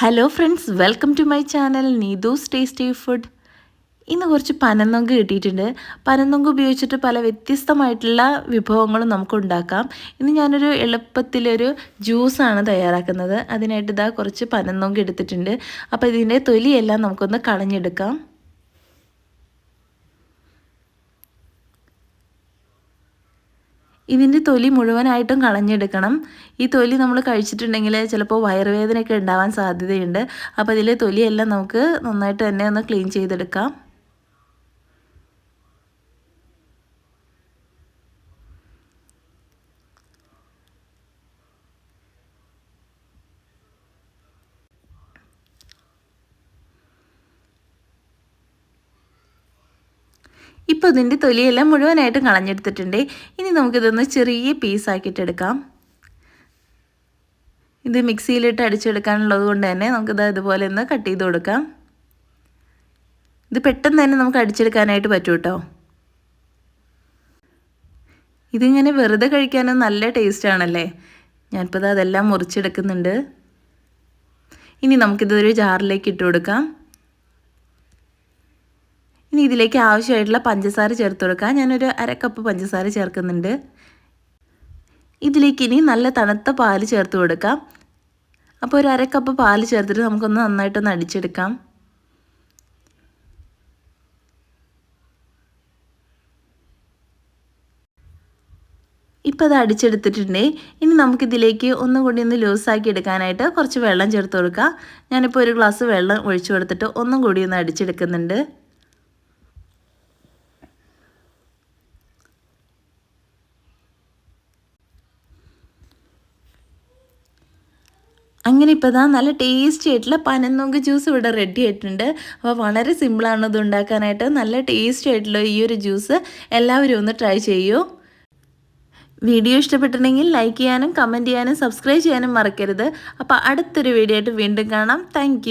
Hello friends welcome to my channel Neethu's tasty food ഇന്ന് കുറച്ച് പനന്നൊങ്ക് കിട്ടിയിട്ടുണ്ട്. പനന്നൊങ്ക് ഉപയോഗിച്ചിട്ട് പല വ്യത്യസ്തമായിട്ടുള്ള വിഭവങ്ങളും നമുക്ക് ഉണ്ടാക്കാം. ഇന്ന് ഞാനൊരു എളുപ്പത്തിലൊരു ജ്യൂസാണ് തയ്യാറാക്കുന്നത്. അതിനായിട്ട് ഇതാ കുറച്ച് പനന്നൊങ്ക് എടുത്തിട്ടുണ്ട്. അപ്പോൾ ഇതിന്റെ തൊലിയെല്ലാം നമുക്കൊന്ന് കളഞ്ഞെടുക്കാം. ഇതിന്റെ തൊലി മുഴുവനായിട്ടും കളഞ്ഞെടുക്കണം. ഈ തൊലി നമ്മൾ കഴിച്ചിട്ടുണ്ടെങ്കിൽ ചിലപ്പോൾ വയറുവേദനയൊക്കെ ഉണ്ടാവാൻ സാധ്യതയുണ്ട്. അപ്പോൾ ഇതിലെ തൊലിയെല്ലാം നമുക്ക് നന്നായിട്ട് തന്നെ ഒന്ന് ക്ലീൻ ചെയ്തെടുക്കാം. ഇപ്പോൾ ഇതിന്റെ തൊലിയെല്ലാം മുഴുവനായിട്ട് കളഞ്ഞെടുത്തിട്ടുണ്ട്. ഇനി നമുക്കിതൊന്ന് ചെറിയ പീസാക്കിയിട്ടെടുക്കാം ഇത് മിക്സിയിലിട്ട് അടിച്ചെടുക്കാനുള്ളത് കൊണ്ട് തന്നെ നമുക്കിത് ഇതുപോലെ ഒന്ന് കട്ട് ചെയ്ത് കൊടുക്കാം. ഇത് പെട്ടെന്ന് തന്നെ നമുക്ക് അടിച്ചെടുക്കാനായിട്ട് പറ്റും കേട്ടോ ഇതിങ്ങനെ വെറുതെ കഴിക്കാനും നല്ല ടേസ്റ്റ് ആണല്ലേ? ഞാനിപ്പോൾ അതെല്ലാം മുറിച്ചെടുക്കുന്നുണ്ട്. ഇനി നമുക്കിതൊരു ജാറിലേക്ക് ഇട്ട് കൊടുക്കാം. ഇനി ഇതിലേക്ക് ആവശ്യമായിട്ടുള്ള പഞ്ചസാര ചേർത്ത് കൊടുക്കാം. ഞാനൊരു അര കപ്പ് പഞ്ചസാര ചേർക്കുന്നുണ്ട്. ഇതിലേക്ക് ഇനി നല്ല തണുത്ത പാൽ ചേർത്ത് കൊടുക്കാം. അപ്പോൾ ഒരു അര കപ്പ് പാൽ ചേർത്തിട്ട് നമുക്കൊന്ന് നന്നായിട്ടൊന്ന് അടിച്ചെടുക്കാം. ഇപ്പോൾ അത് അടിച്ചെടുത്തിട്ടുണ്ടെങ്കിൽ ഇനി നമുക്കിതിലേക്ക് ഒന്നും കൂടി ഒന്ന് ലൂസാക്കി എടുക്കാനായിട്ട് കുറച്ച് വെള്ളം ചേർത്ത് കൊടുക്കാം. ഞാനിപ്പോൾ ഒരു ഗ്ലാസ് വെള്ളം ഒഴിച്ചു കൊടുത്തിട്ട് ഒന്നും കൂടി ഒന്ന് അടിച്ചെടുക്കുന്നുണ്ട്. അങ്ങനെ ഇപ്പോൾ ഇതാ നല്ല ടേസ്റ്റി ആയിട്ടുള്ള പനന്നൊങ്ക് ജ്യൂസ് ഇവിടെ റെഡി ആയിട്ടുണ്ട്. അപ്പോൾ വളരെ സിമ്പിളാണ് ഇത് ഉണ്ടാക്കാനായിട്ട്. നല്ല ടേസ്റ്റി ആയിട്ടുള്ള ഈ ഒരു ജ്യൂസ് എല്ലാവരും ഒന്ന് ട്രൈ ചെയ്യൂ. വീഡിയോ ഇഷ്ടപ്പെട്ടിട്ടുണ്ടെങ്കിൽ ലൈക്ക് ചെയ്യാനും കമന്റ് ചെയ്യാനും സബ്സ്ക്രൈബ് ചെയ്യാനും മറക്കരുത്. അപ്പോൾ അടുത്തൊരു വീഡിയോ ആയിട്ട് വീണ്ടും കാണാം. താങ്ക്